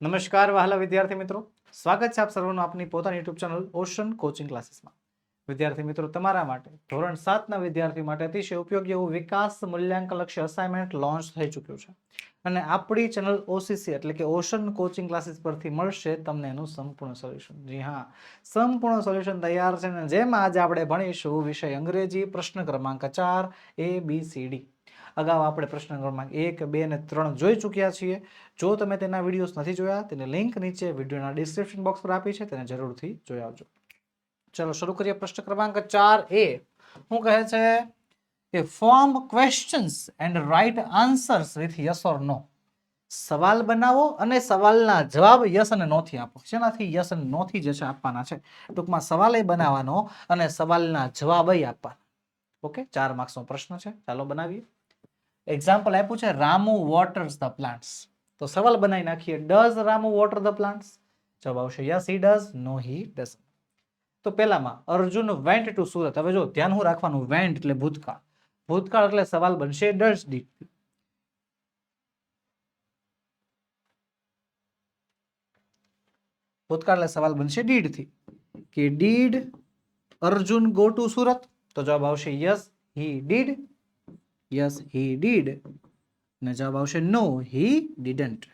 નમસ્કાર વહાલા વિદ્યાર્થી મિત્રો. સ્વાગત છે આપ સર્વનું આપની પોતાની યુટ્યુબ ચેનલ ઓશન કોચિંગ ક્લાસીસમાં વિદ્યાર્થી મિત્રો, તમારા માટે ધોરણ સાતના વિદ્યાર્થી માટે અતિશય ઉપયોગી એવું વિકાસ મૂલ્યાંકનલક્ષી અસાઇનમેન્ટ લોન્ચ થઈ ચૂક્યું છે. અને આપણી ચેનલ ઓસીસી એટલે કે ઓશન કોચિંગ ક્લાસીસ પરથી મળશે તમને એનું સંપૂર્ણ સોલ્યુશન જી હા, સંપૂર્ણ સોલ્યુશન તૈયાર છે અને જેમાં આજે આપણે ભણીશું વિષય અંગ્રેજી પ્રશ્ન ક્રમાંક ચાર એ બી સી ડી અગાઉ આપણે પ્રશ્ન ક્રમાંક એક, બે અને ત્રણ જોઈ ચૂક્યા છીએ. જો તમે તેના વિડીયોઝ નથી જોયા, તેની લિંક નીચે વિડીયોના ડિસ્ક્રિપ્શન બોક્સ પર આપી છે, તેને જરૂરથી જોઈ આવજો. ચલો, શરૂ કરીએ પ્રશ્ન ક્રમાંક ચાર એ. શું કહે છે? કે form questions and write answers with yes or no સવાલ બનાવો અને સવાલના જવાબ યસ અને નોથી આપો. જેનાથી યસ અને નોથી જે છે આપવાના છે? ટૂંકમાં સવાલ એ બનાવવાનો અને સવાલના જવાબ આપવાના. ઓકે? ચાર માર્ક્સનો પ્રશ્ન છે. ચાલો બનાવીએ. એક્ઝામ્પલ આપ્યું છે રામુ વોટર્સ ધ પ્લાન્ટ્સ તો સવાલ બનાવી નાખીએ does Ramu water the plants જવાબ આવશે yes he does no he does તો પહેલામાં, અર્જુન વેન્ટ ટુ સુરત. હવે જો ધ્યાન હું રાખવાનું વેન્ટ એટલે ભૂતકાળ. ભૂતકાળ એટલે સવાલ બનશે ડઝ ડીડ ભૂતકાળ એટલે સવાલ બનશે ડીડથી. કે did Arjun go to Surat? તો જવાબ આવશે yes he did yes he did અને જવાબ આવશે નો હી ડીડન્ટ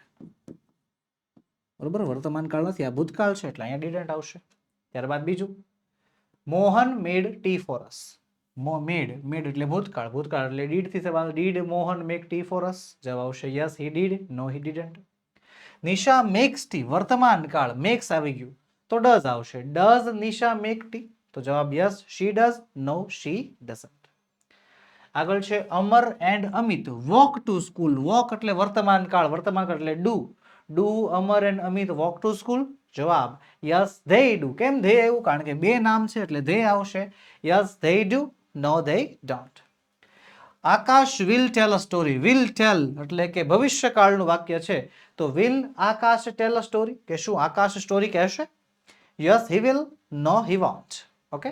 બરોબર, વર્તમાન કાળ નથી, આ ભૂતકાળ છે, એટલે અહીંયા ડીડન્ટ આવશે. ત્યારબાદ બીજું મોહન મેડ ટી ફોરસ મો મેડ મેડ એટલે ભૂતકાળ ભૂતકાળ એટલે ડીડથી સવાલ did Mohan make tea for us જવાબ આવશે yes he did no he didn't Nisha makes tea વર્તમાન કાળ મેક્સ આવી ગયું. તો ડઝ આવશે. ડઝ નિશા મેક ટી તો જવાબ yes she does no she doesn't આગળ છે Amar and Amit. Walk to school walk એટલે વર્તમાન કાળ વર્તમાન કાળ એટલે do do Amar and Amit walk to school જવાબ યસ ધે ડુ કેમ ધે આવ્યું કારણ કે બે નામ છે એટલે ધે આવશે. Yes they do no they don't Akash will tell a story will tell એટલે કે ભવિષ્યકાળનું વાક્ય છે. તો will Akash tell a story કે શું આકાશ સ્ટોરી કહેશે? Yes he will no he won't okay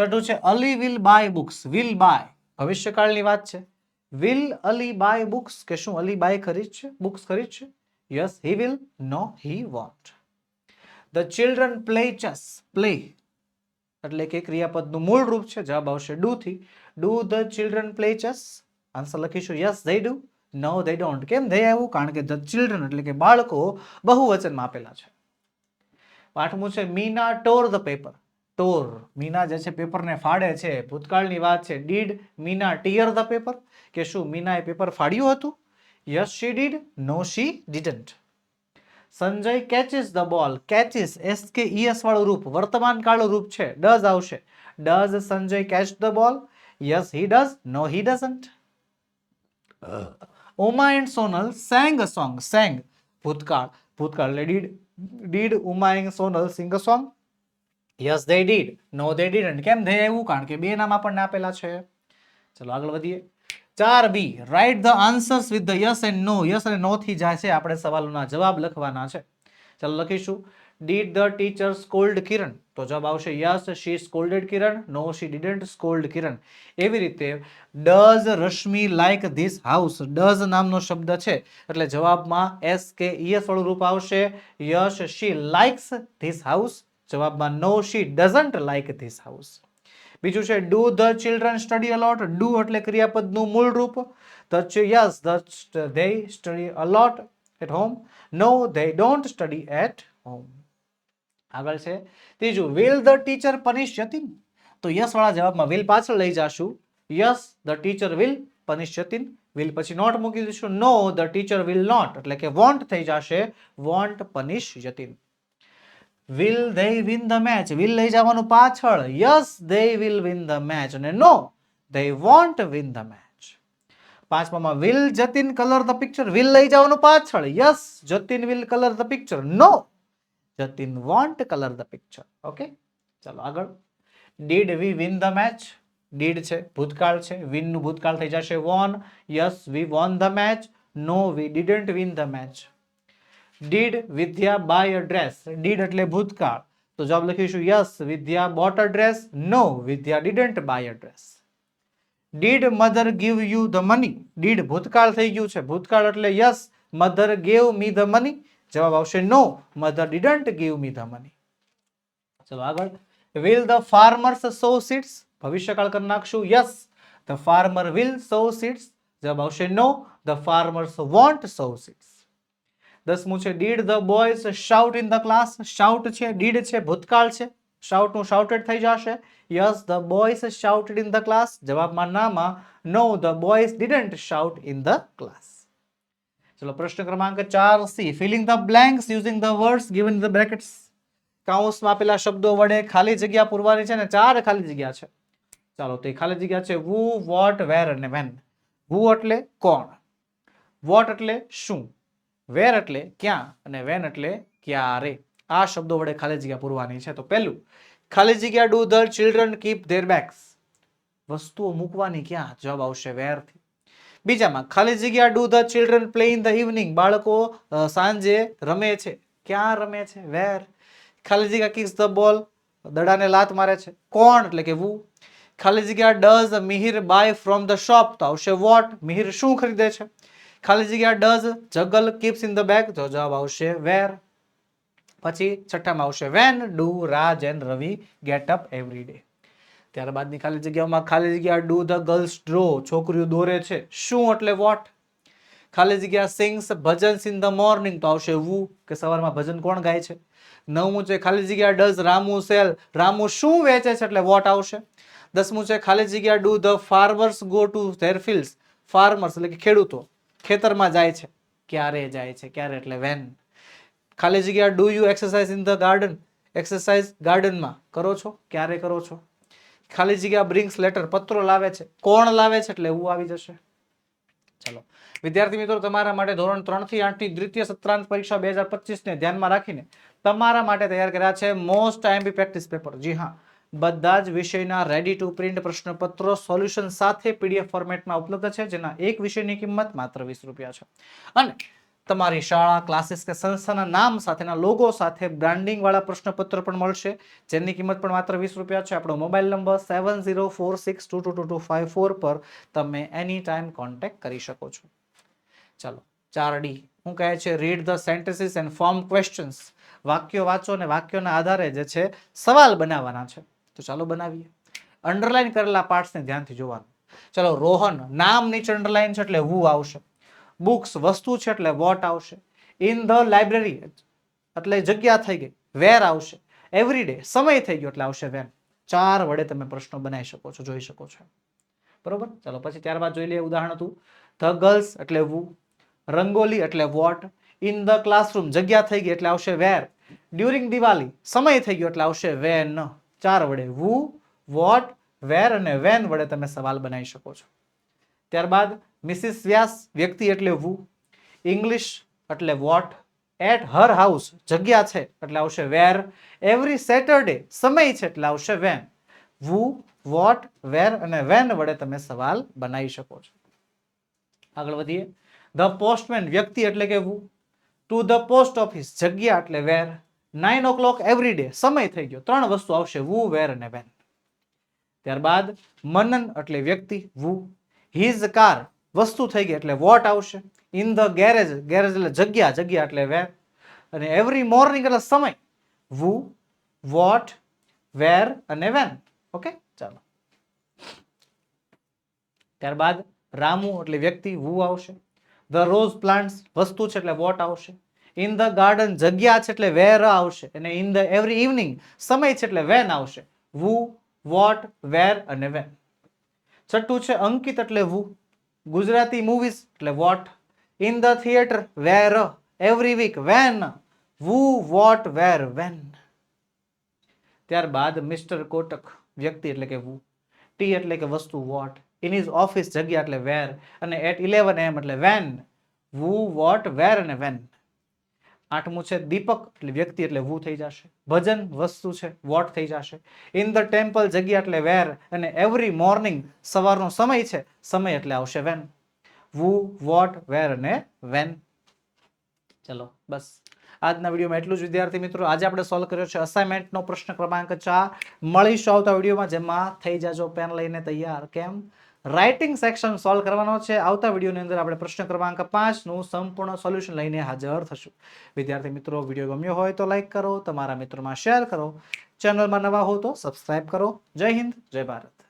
છઠ્ઠું છે Ali will buy books. Will buy. ભવિષ્યકાળની વાત છે. વિલ અલી બાય બુક્સ કે શું અલી બાય ખરીદશે બુક્સ ખરીદશે yes, he will, no, he won't. The children play chess. Play એટલે કે ક્રિયાપદનું મૂળ રૂપ છે. જવાબ આવશે ડુ થી. Do the children play chess? Answer લખીશું. Yes, they do. No, they don't. કેમ ધે આવ્યું કારણ કે ધ ચિલ્ડ્રન એટલે કે બાળકો બહુવચનમાં આપેલા છે. આઠમું છે Meena tore the paper. Tore Meena જે છે પેપરને ફાડે છે. ભૂતકાળની વાત છે. Did Meena tear the paper? કે શું મીનાએ પેપર ફાડ્યું હતું? Yes she did? No she didn't. Sanjay catches the ball catches S કે ઈએસ વાળું રૂપ. વર્તમાન કાળનું રૂપ છે. ડઝ આવશે. Does Sanjay catch the ball yes he does no he doesn't Uma and Sonal sang a song sang ભૂતકાળ. ભૂતકાળ એટલે did. Did Uma and Sonal sing a song yes they did no they didn't કેમ? They એવું? કારણ કે બે નામ આપણને આપેલા છે. ચલો, આગળ વધીએ. ચાર B. Write the answers with the yes and no yes અને નો થી જાય છે. આપણે સવાલોના જવાબ લખવાના છે. ચાલો, લખીશું. Did the teacher scold Kiran તો જવાબ આવશે yes she scolded Kiran no she didn't scold Kiran એવી રીતે does Rashmi like this house does નામનો શબ્દ છે. એટલે જવાબમાં એસ કે ઈએસ વાળું રૂપ આવશે. Yes she likes this house જવાબમાં no she doesn't like this house બીજું છે do the children study a lot do એટલે ક્રિયાપદનું મૂળ રૂપ. The yes the they study a lot at home no they don't study at home આગળ છે, ત્રીજું will the teacher punish Jatin તો યસ વાળા જવાબમાં વિલ પાછળ લઈ જાશું. Yes the teacher will punish Jatin will પછી નોટ મૂકી દઈશું. No the teacher will not એટલે કે વોન્ટ થઈ જશે. Won't punish Jatin will they win the match will લઈ જવાનું પાછળ? Yes they will win the match અને no they won't win the match પાંચમામાં will Jatin colour the picture will લઈ જવાનું પાછળ? Yes Jatin will colour the picture no Jatin won't colour the picture okay ચાલો આગળ. Did we win the match did છે. ભૂતકાળ છે. વિનનું ભૂતકાળ થઈ જશે. Won yes we won the match no we didn't win the match did Vidya buy a dress did એટલે ભૂતકાળ. તો જવાબ લખીશું yes Vidya bought a dress no Vidya didn't buy a dress did mother give you the money did ભૂતકાળ થઈ ગયું છે. ભૂતકાળ એટલે yes mother gave me the money જવાબ આવશે no mother didn't give me the money ચલો આગળ. Will the farmers sow seeds ભવિષ્યકાળ કરી નાખશું yes the farmer will sow seeds જવાબ આવશે no the farmers won't sow seeds દસમું છે did the boys shout in the class shout છે did છે, ભૂતકાળ છે. શાઉટનું શાઉટેડ થઈ જશે. Yes the boys shouted in the class જવાબમાં નામાં no the boys didn't shout in the class ચલો, પ્રશ્ન ક્રમાંક ચાર C filling the blanks using the words given the brackets કાઉન્સમાં પેલા શબ્દો વડે ખાલી જગ્યા પૂરવાની છે ને ચાર ખાલી જગ્યા છે. ચાલો, તો એ ખાલી જગ્યા છે વુ વોટ વેર અને વેન વુ એટલે કોણ? વોટ એટલે શું? વેર એટલે ક્યાં અને વેન એટલે ક્યારે? આ શબ્દો વડે ખાલી જગ્યા પૂરવાની છે. તો પહેલું, ખાલી જગ્યા do the children keep their bags વસ્તુઓ મૂકવાની ક્યાં? જવાબ આવશે વેરથી. બીજામાં, ખાલી જગ્યા do the children play in the evening બાળકો સાંજે રમે છે. ક્યાં રમે છે? વેર. ખાલી જગ્યા કિક્સ ધ બોલ દડાને લાત મારે છે. કોણ? એટલે કે વુ. ખાલી જગ્યા does Mihir buy from the shop તો આવશે વોટ મિહિર શું ખરીદે છે? ખાલી જગ્યા does Jugal keeps in the bag જો જવાબ આવશે વેર પછી છઠ્ઠામાં આવશે when do Raj and Ravi get up every day ત્યારબાદની ખાલી જગ્યાઓમાં ખાલી જગ્યા ડુ ધ ગર્લ્સ ડ્રો છોકરીઓ દોરે છે. શું એટલે વોટ ખાલી જગ્યા sings bhajans in the morning તો આવશે વુ કે સવારમાં ભજન કોણ ગાય છે? નવમું છે ખાલી જગ્યા ડઝ રામુ સેલ રામુ શું વેચે છે એટલે વોટ આવશે? દસમું છે ખાલી જગ્યા do the farmers go to their field farmers એટલે કે ખેડૂતો. ખેતરમાં જાય છે. ક્યારે જાય છે, ક્યારે, એટલે વેન ખાલી જગ્યા do you exercise in the garden exercise ગાર્ડનમાં કરો છો? ક્યારે કરો છો? ખાલી જગ્યા બ્રિંગ્સ લેટર પત્રો લાવે છે. કોણ લાવે છે, એટલે એવું આવી જશે. ચલો. વિદ્યાર્થી મિત્રો, તમારા માટે ધોરણ ત્રણથી આઠની દ્વિતીય સત્રાંત પરીક્ષા બે હજાર પચીસ ને ધ્યાનમાં રાખીને તમારા માટે તૈયાર કર્યા છે મોસ્ટ આઈએમપી પ્રેક્ટિસ પેપર જી હા. બધા જ વિષયના રેડી ટુ પ્રિન્ટ પ્રશ્નપત્રો સોલ્યુશન સાથે પીડીએફ ફોર્મેટમાં ઉપલબ્ધ છે, જેના એક વિષયની કિંમત માત્ર વીસ રૂપિયા છે. અને તમારી શાળા ક્લાસીસ કે સંસ્થાના નામ સાથેના લોગો સાથે બ્રાન્ડિંગ વાળા પ્રશ્નપત્ર પણ મળશે. જેની કિંમત પણ માત્ર વીસ રૂપિયા છે. આપણો mobile number seven zero four six two two two two five four પર તમે એની ટાઈમ કોન્ટેક્ટ કરી શકો છો. ચાલો ચાર ડી હું કહે છે read the sentences and form questions વાક્યો વાંચો અને વાક્યોના આધારે જે છે, સવાલ બનાવવાના છે. તો ચાલો બનાવીએ. અંડરલાઈન કરેલા પાર્ટ્સને ધ્યાનથી જોવાનું. ચલો, રોહન, નામ નીચે અંડરલાઈન છે એટલે હુ આવશે. બુક્સ વસ્તુ છે એટલે વોટ આવશે. ઇન ધ લાઇબ્રેરી એટલે જગ્યા થઈ ગઈ. વેર આવશે. એવરી ડે સમય થઈ ગયો એટલે આવશે વેન ચાર વડે તમે પ્રશ્નો બનાવી શકો છો, જોઈ શકો છો. બરોબર? ચાલો, પછી ત્યારબાદ જોઈ લઈએ ઉદાહરણ હતું ધ ગર્લ્સ એટલે વુ રંગોલી, એટલે વોટ ઇન ધ ક્લાસરૂમ જગ્યા થઈ ગઈ એટલે આવશે વેર ડ્યુરિંગ દિવાળી, સમય થઈ ગયો એટલે આવશે વેન ચાર વડે વુ વોટ વેર અને વેન વડે તમે સવાલ બનાવી શકો છો. ત્યારબાદ મિસિસ વ્યાસ વ્યક્તિ એટલે વુ ઇંગ્લિશ એટલે વોટ એટ હર હાઉસ જગ્યા છે એટલે આવશે વેર એવરી સેટરડે સમય છે એટલે આવશે વેન વુ વોટ વેર અને વેન વડે તમે સવાલ બનાવી શકો છો. આગળ વધીએ. ધ પોસ્ટમેન વ્યક્તિ એટલે કે who to the post office જગ્યા એટલે where nine o'clock every day સમય થઈ ગયો. ત્રણ વસ્તુ આવશે. વુ, વેર અને વેન. ત્યારબાદ મનન એટલે વ્યક્તિ, વુ. હિઝ કાર વસ્તુ થઈ ગઈ એટલે વોટ આવશે. ઇન ધ ગેરેજ ગેરેજ એટલે જગ્યા. જગ્યા એટલે વેર. અને એવરી મોર્નિંગ એટલે સમય. વુ, વોટ, વેર અને વેન. ઓકે? ચાલો. ત્યારબાદ રામુ એટલે વ્યક્તિ, વુ આવશે. ધ રોઝ પ્લાન્ટ્સ વસ્તુ છે એટલે વોટ આવશે. ઇન ધ ગાર્ડન જગ્યા છે એટલે વેર આવશે. અને ઇન ધ એવરી ઇવનિંગ સમય છે એટલે વેન આવશે. વુ વોટ વેર અને વેન છઠ્ઠું છે અંકિત એટલે વુ ગુજરાતી મૂવીઝ એટલે what in the theatre where every week when who what where when ત્યારબાદ મિસ્ટર કોટક, વ્યક્તિ એટલે કે વુ ટી એટલે કે વસ્તુ વોટ ઇન ઇઝ ઓફિસ જગ્યા એટલે વેર અને એટ ઇલેવન એમ એટલે વેન વુ વોટ વેર અને વેન આઠમું છે દીપક, એટલે વ્યક્તિ એટલે વુ થઈ જશે. ભજન વસ્તુ છે, વોટ થઈ જશે. ઇન ધ ટેમ્પલ જગ્યા એટલે વેર, અને એવરી મોર્નિંગ સવારનો સમય છે, સમય એટલે આવશે વેન. વુ, વોટ, વેર અને વેન. ચલો, બસ. આજના વિડીયોમાં એટલું જ, વિદ્યાર્થી મિત્રો. આજે આપણે સોલ્વ કર્યો છે અસાઇનમેન્ટનો પ્રશ્ન ક્રમાંક ચાર. મળીશું આવતા વિડીયોમાં. જેમાં થઈ જાજો પેન લઈને તૈયાર. કેમ? રાઇટિંગ સેક્શન સોલ્વ કરવાનો છે. આવતા વિડીયોની અંદર આપણે પ્રશ્ન ક્રમાંક પાંચનું સંપૂર્ણ સોલ્યુશન લઈને હાજર થશું. વિદ્યાર્થી મિત્રો, વીડિયો ગમ્યો હોય તો લાઇક કરો, તમારા મિત્રોમાં શેર કરો. ચેનલમાં નવા હો તો સબસ્ક્રાઇબ કરો. જય હિન્દ, જય ભારત.